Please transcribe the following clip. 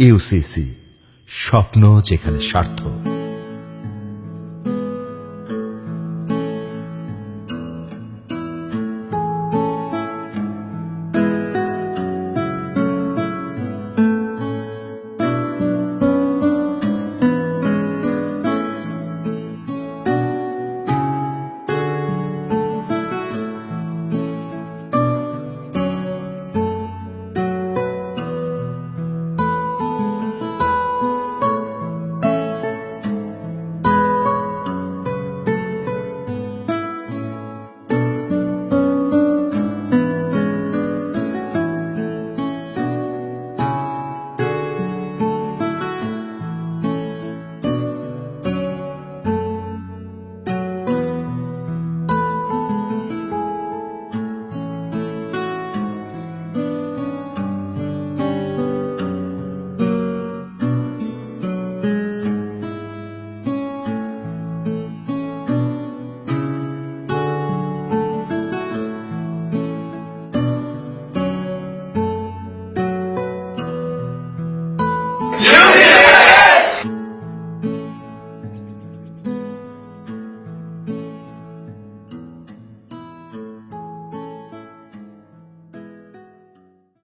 UCC স্বপ্ন যেখানে সার্থক